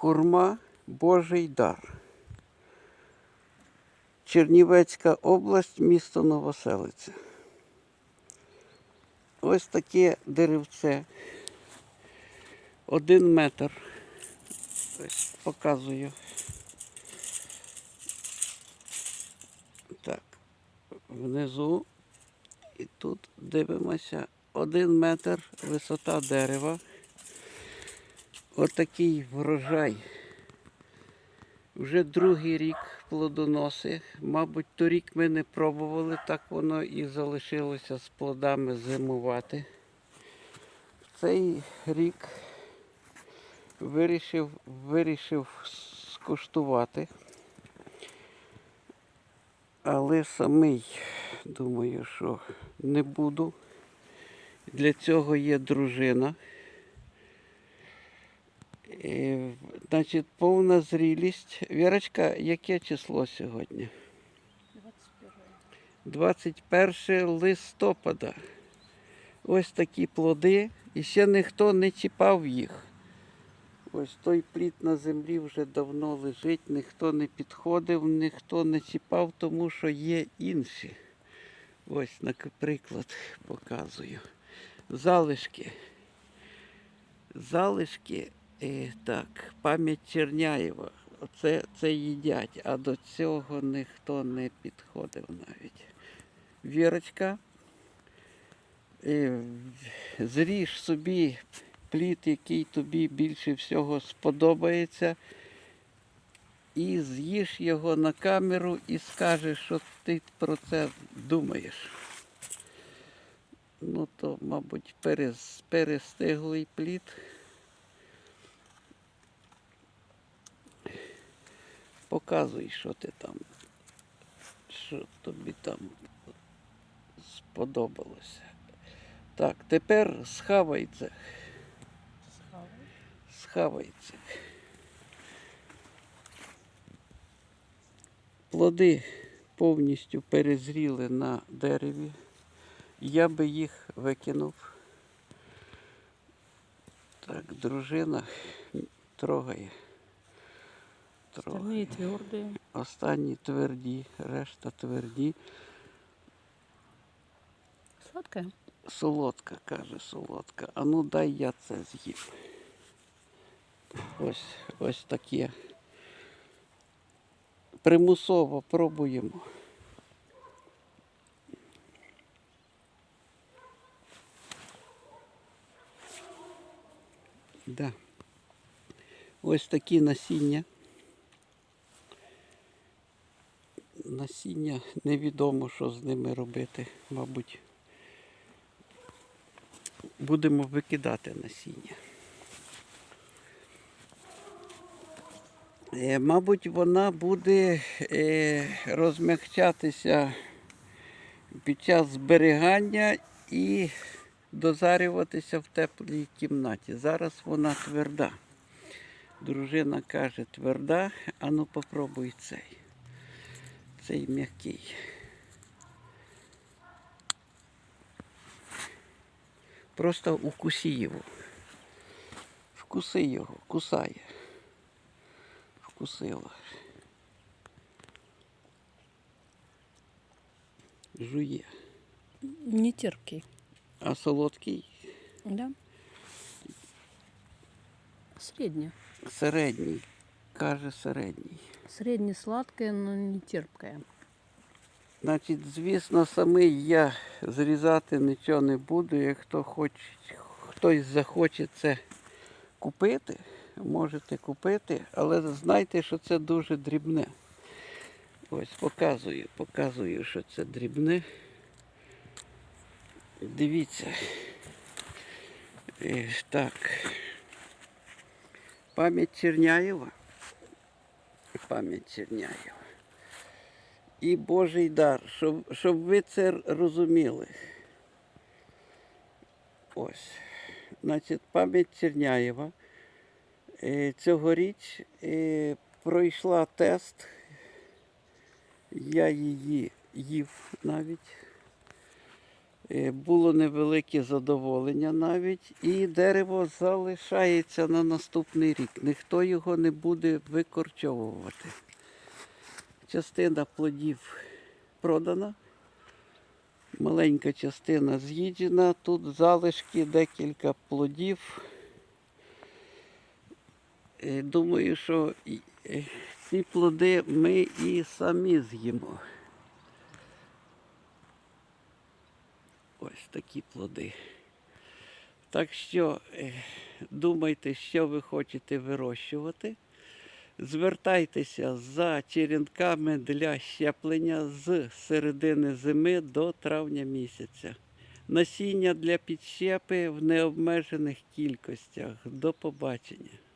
Хурма Божий дар. Чернівецька область, місто Новоселиця. Ось таке деревце. Один метр. Ось показую. Так, внизу. І тут дивимося. Один метр висота дерева. Отакий врожай. Вже другий рік плодоноси. Мабуть, торік ми не пробували, так воно і залишилося з плодами зимувати. Цей рік вирішив, вирішив скуштувати. Але самий думаю, що не буду. Для цього є дружина. Значить, повна зрілість. Вірочка, яке число сьогодні? 21 листопада. Ось такі плоди. І ще ніхто не чіпав їх. Ось той плід на землі вже давно лежить, ніхто не підходив, ніхто не чіпав, тому що є інші. Ось, наприклад, показую. Залишки. Залишки, е, так, пам'ять Черняєва. Оце це їдять, а до цього ніхто не підходив навіть. Вірочка, е, зріж собі плід, який тобі більше всього сподобається, і з'їж його на камеру і скажеш, що ти про це думаєш. Ну, то, мабуть, перес, перестиглий плід. Показуй, що ти там, що тобі там сподобалося. Так, тепер схавай це. Схавай це. Плоди повністю перезріли на дереві. Я би їх викинув. Так, дружина трогає. Остальные твердые. Останні тверді, решта тверді. Сладкая? Солодка, каже, солодка. А ну дай я це з'їм. Ось, ось таке. Примусово пробуємо. Да. Ось такі насіння. Насіння невідомо, що з ними робити, мабуть будемо викидати насіння. Е, Мабуть, вона буде е, розмягчатися під час зберігання і дозарюватися в теплій кімнаті. Зараз вона тверда. Дружина каже, тверда, а ну попробуй цей. Цей м'який. Просто укуси його. Вкуси його, кусає. Вкусила. Жує. Не терпкий. А солодкий Да? Средняя. середній. Каже середній. Средне сладкая, но не терпкая. Значить, звісно, самий я зрізати нічого не буду. Як хто хтось захоче це купити, можете купити, але знайте, що це дуже дрібне. Ось показую, показую, що це дрібне. Дивіться. Е, Так. Пам'ять Черняєва. Пам'ять Черняєва і Божий дар, щоб, щоб ви це розуміли. Ось. Значить, пам'ять Черняєва е, цьогоріч е, пройшла тест. Я її їв навіть. Е, Було невелике задоволення навіть, і дерево залишається на наступний рік. Ніхто його не буде викорчовувати. Частина плодів продана, маленька частина з'їджена. Тут залишки декілька плодів. Е, Думаю, що е, ці плоди ми і самі з'їмо. Ось такі плоди. Так що е, думайте, що ви хочете вирощувати. Звертайтеся за черенками для щеплення з середини зими до травня місяця. Насіння для підщепи в необмежених кількостях. До побачення.